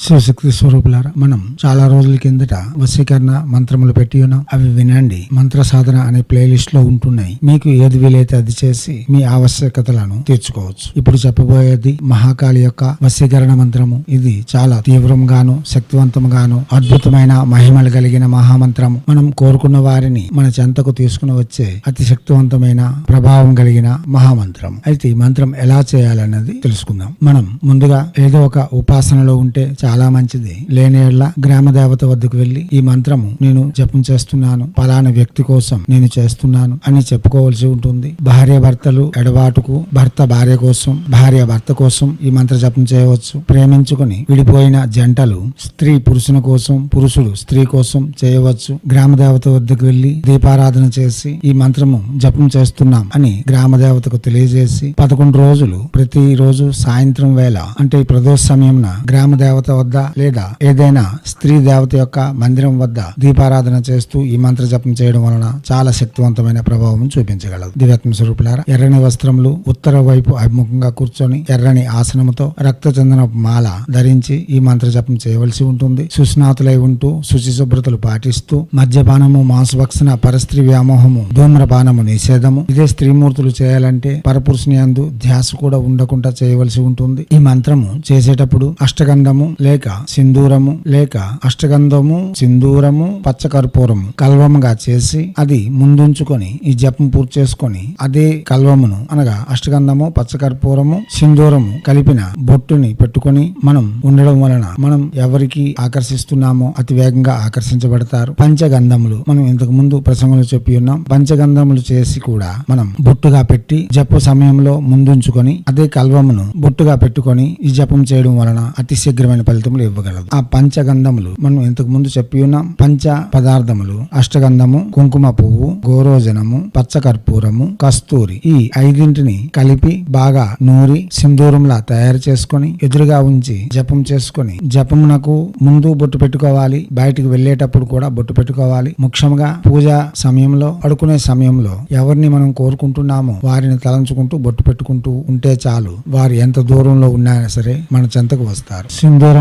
శివశక్తి స్వరూపులారా మనం చాలా రోజుల కిందట వశీకరణ మంత్రములు పెట్టి ఉన్నాం. అవి వినండి. మంత్ర సాధన అనే ప్లేలిస్ట్లో ఉంటున్నాయి. మీకు ఏది వీలైతే అది చేసి మీ ఆవశ్యకతలను తీర్చుకోవచ్చు. ఇప్పుడు చెప్పబోయేది మహాకాళి యొక్క వశీకరణ మంత్రము. ఇది చాలా తీవ్రంగాను శక్తివంతంగాను అద్భుతమైన మహిమలు కలిగిన మహామంత్రము. మనం కోరుకున్న వారిని మన చెంతకు తీసుకుని వచ్చే అతి శక్తివంతమైన ప్రభావం కలిగిన మహామంత్రం అయితే ఈ మంత్రం ఎలా చేయాలన్నది తెలుసుకుందాం. మనం ముందుగా ఏదో ఒక ఉపాసనలో ఉంటే చాలా మంచిది. లేని ఎడల గ్రామ దేవత వద్దకు వెళ్ళి ఈ మంత్రము నేను జపం చేస్తున్నాను. పలానా వ్యక్తి కోసం నేను చేస్తున్నాను అని చెప్పుకోవాల్సి ఉంటుంది. భార్య భర్తలు ఎడబాటుకు భర్త భార్య కోసం భార్య భర్త కోసం ఈ మంత్ర జపం చేయవచ్చు. ప్రేమించుకుని విడిపోయిన జంటలు స్త్రీ పురుషుని కోసం పురుషుడు స్త్రీ కోసం చేయవచ్చు. గ్రామ దేవత వద్దకు వెళ్ళి దీపారాధన చేసి ఈ మంత్రము జపం చేస్తున్నాం అని గ్రామ దేవతకు తెలియజేసి పదకొండు రోజులు ప్రతి రోజు సాయంత్రం వేళ అంటే ఈ ప్రదోష సమయంన గ్రామ దేవత వద్ద లేదా ఏదైనా స్త్రీ దేవత యొక్క మందిరం వద్ద దీపారాధన చేస్తూ ఈ మంత్ర జపం చేయడం వలన చాలా శక్తివంతమైన ప్రభావం చూపించగలదు. దివ్యాత్మ స్వరూపులారా ఎర్రని వస్త్రములు ఉత్తర వైపు అభిముఖంగా కూర్చొని ఎర్రని ఆసనముతో రక్తచందన మాల ధరించి ఈ మంత్ర జపం చేయవలసి ఉంటుంది. సుస్నాతులై ఉంటూ శుచి శుభ్రతలు పాటిస్తూ మద్యపానము మాంసభక్షణ పరస్త్రీ వ్యామోహము ధూమ్రపానము నిషేధము ఇదే స్త్రీమూర్తులు చేయాలంటే పరపురుషుని అందు ధ్యాస కూడా ఉండకుండా చేయవలసి ఉంటుంది. ఈ మంత్రము చేసేటప్పుడు అష్టగంధము లేక సింధూరము లేక అష్టగంధము సింధూరము పచ్చకర్పూరము కల్వముగా చేసి అది ముందుంచుకొని ఈ జపం పూర్తి చేసుకొని అదే కల్వమును అనగా అష్టగంధము పచ్చకర్పూరము సింధూరము కలిపిన బొట్టుని పెట్టుకొని మనం ఉండడం వలన మనం ఎవరికి ఆకర్షిస్తున్నామో అతి వేగంగా ఆకర్షించబడతారు. పంచగంధములు మనం ఇంతకు ముందు ప్రసంగంలో చెప్పి ఉన్నాం. పంచగంధములు చేసి కూడా మనం బొట్టుగా పెట్టి జప సమయంలో ముందుంచుకొని అదే కల్వమును బొట్టుగా పెట్టుకొని ఈ జపం చేయడం వలన అతి శీఘ్రమైన ఫలితములు ఇవ్వగలదు. ఆ పంచగంధములు మనం ఇంతకు ముందు చెప్పి ఉన్నాం. పంచ పదార్థములు అష్టగంధము కుంకుమ పువ్వు గోరోజనము పచ్చకర్పూరము కస్తూరి ఈ ఐదింటిని కలిపి బాగా నూరి సింధూరంలా తయారు చేసుకొని ఎదురుగా ఉంచి జపం చేసుకొని జపమునకు ముందు బొట్టు పెట్టుకోవాలి. బయటికి వెళ్ళేటప్పుడు కూడా బొట్టు పెట్టుకోవాలి. ముఖ్యంగా పూజ సమయంలో పడుకునే సమయంలో ఎవరిని మనం కోరుకుంటున్నామో వారిని తలంచుకుంటూ బొట్టు పెట్టుకుంటూ ఉంటే చాలు. వారు ఎంత దూరంలో ఉన్నా సరే మన చెంతకు వస్తారు.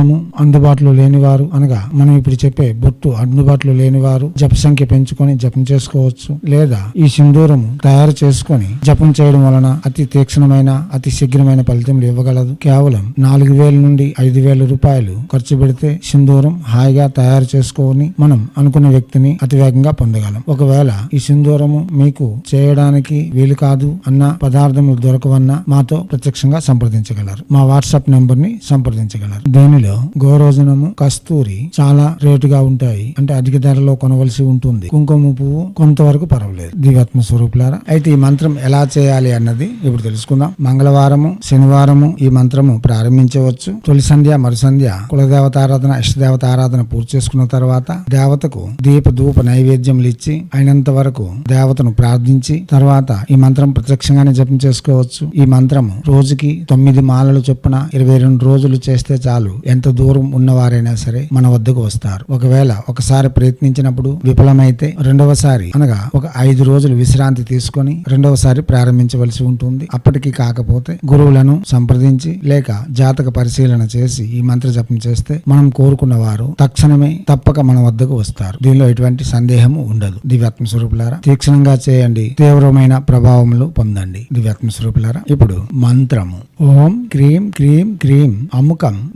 సింధూరము అందుబాటులో లేనివారు అనగా మనం ఇప్పుడు చెప్పే బొట్టు అందుబాటులో లేనివారు జప సంఖ్య పెంచుకొని జపం చేసుకోవచ్చు లేదా ఈ సింధూరము తయారు చేసుకొని జపం చేయడం వలన అతి తీక్షణమైన అతి శీఘ్రమైన ఫలితములు ఇవ్వగలదు. కేవలం నాలుగు వేల నుండి ఐదు వేల రూపాయలు ఖర్చు పెడితే సింధూరం హాయిగా తయారు చేసుకొని మనం అనుకున్న వ్యక్తిని అతివేగంగా పొందగలం. ఒకవేళ ఈ సింధూరము మీకు చేయడానికి వీలు కాదు అన్న పదార్థములు దొరకవన్నా మాతో ప్రత్యక్షంగా సంప్రదించగలరు. మా వాట్సాప్ నెంబర్ని సంప్రదించగలరు. దీనిలో గోరోజనము కస్తూరి చాలా రేటుగా ఉంటాయి. అంటే అధిక ధరలో కొనవలసి ఉంటుంది. కుంకుమ పువ్వు కొంతవరకు పర్వాలేదు. దివాత్మ స్వరూపులారా అయితే ఈ మంత్రం ఎలా చేయాలి అన్నది ఇప్పుడు తెలుసుకుందాం. మంగళవారము శనివారము ఈ మంత్రము ప్రారంభించవచ్చు. తొలి సంధ్య మరుసంధ్య కులదేవతారాధన కులదేవత ఇష్టదేవత ఆరాధన పూర్తి చేసుకున్న తర్వాత దేవతకు దీప ధూప నైవేద్యములు ఇచ్చి అయినంత వరకు దేవతను ప్రార్థించి తర్వాత ఈ మంత్రం ప్రత్యక్షంగానే జపం చేసుకోవచ్చు. ఈ మంత్రము రోజుకి తొమ్మిది మాలలు చొప్పున ఇరవై రెండు రోజులు చేస్తే చాలు. ఎంత ఎంత దూరం ఉన్నవారైనా సరే మన వద్దకు వస్తారు. ఒకవేళ ఒకసారి ప్రయత్నించినప్పుడు విఫలమైతే రెండవసారి అనగా ఒక ఐదు రోజులు విశ్రాంతి తీసుకొని రెండవసారి ప్రారంభించవలసి ఉంటుంది. అప్పటికి కాకపోతే గురువులను సంప్రదించి లేక జాతక పరిశీలన చేసి ఈ మంత్ర జపం చేస్తే మనం కోరుకున్న వారు తక్షణమే తప్పక మన వద్దకు వస్తారు. దీనిలో ఎటువంటి సందేహము ఉండదు. దివ్యాత్మ స్వరూపులారా తీక్షణంగా చేయండి. తీవ్రమైన ప్రభావములు పొందండి. దివ్యాత్మ స్వరూపులారా ఇప్పుడు మంత్రము. ఓం క్రీం క్రీం క్రీం అముకం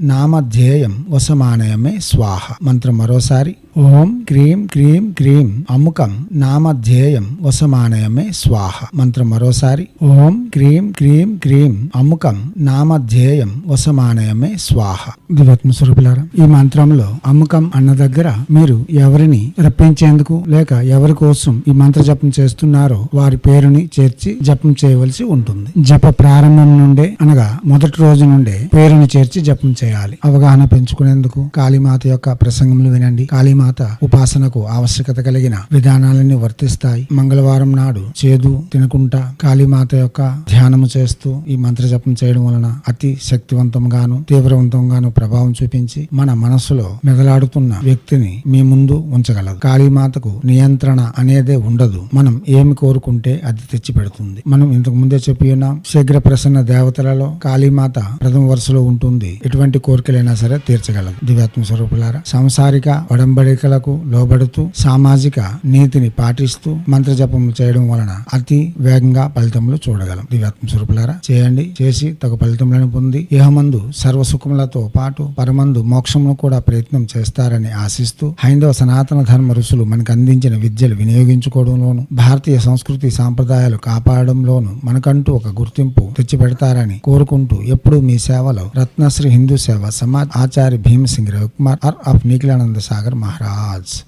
ధ్యేయం వసమానయమే స్వాహ. మంత్రం మరోసారి. ఓం క్రీం క్రీం క్రీం అముకం నామధ్యేయం వసమానయమే స్వాహ. మంత్రం మరోసారి. ఓం క్రీం క్రీం క్రీం అముకం నామధ్యేయం వసమానయమే స్వాహ. దివత్మ స్వరూపులారా ఈ మంత్రంలో అముకం అన్న దగ్గర మీరు ఎవరిని రప్పించేందుకు లేక ఎవరి కోసం ఈ మంత్ర జపం చేస్తున్నారో వారి పేరుని చేర్చి జపం చేయవలసి ఉంటుంది. జప ప్రారంభం నుండే అనగా మొదటి రోజు నుండే పేరుని చేర్చి జపం చేయాలి. అవగాహన పెంచుకునేందుకు కాళీమాత యొక్క ప్రసంగములు వినండి. కాళీమాత మాత ఉపాసనకు ఆవశ్యకత కలిగిన విధానాలన్నీ వర్తిస్తాయి. మంగళవారం నాడు చేదు తినకుంటా కాళీమాత యొక్క ధ్యానము చేస్తూ ఈ మంత్ర జపం చేయడం వలన అతి శక్తివంతంగాను తీవ్రవంతంగాను ప్రభావం చూపించి మన మనసులో మెదలాడుతున్న వ్యక్తిని మీ ముందు ఉంచగలదు. కాళీమాతకు నియంత్రణ అనేదే ఉండదు. మనం ఏమి కోరుకుంటే అది తెచ్చి పెడుతుంది మనం ఇంతకు ముందే చెప్పి ఉన్నాం శీఘ్ర ప్రసన్న దేవతలలో కాళీమాత ప్రథమ వరుసలో ఉంటుంది. ఎటువంటి కోరికలైనా సరే తీర్చగలదు. దివ్యాత్మ స్వరూపులారా సంసారిక కోరికలకు లోబడుతూ సామాజిక నీతిని పాటిస్తూ మంత్రజపం చేయడం వలన అతి వేగంగా ఫలితములు చూడగలం. దివ్యాత్మ స్వరూపులారా చేయండి. చేసి తగు ఫలితములను పొంది ఇహమందు సర్వసుఖములతో పాటు పరమందు మోక్షమును కూడా ప్రయత్నం చేస్తారని ఆశిస్తూ హైందవ సనాతన ధర్మ ఋషులు మనకు అందించిన విద్యలు వినియోగించుకోవడంలోను భారతీయ సంస్కృతి సాంప్రదాయాలు కాపాడడంలోను మనకంటూ ఒక గుర్తింపు తెచ్చిపెడతారని కోరుకుంటూ ఎప్పుడూ మీ సేవలో Ratnashri Hindu Seva Samaj Acharya Bhimsingh Ravikumar are of Nikhilananda Sagar Maharaj. gods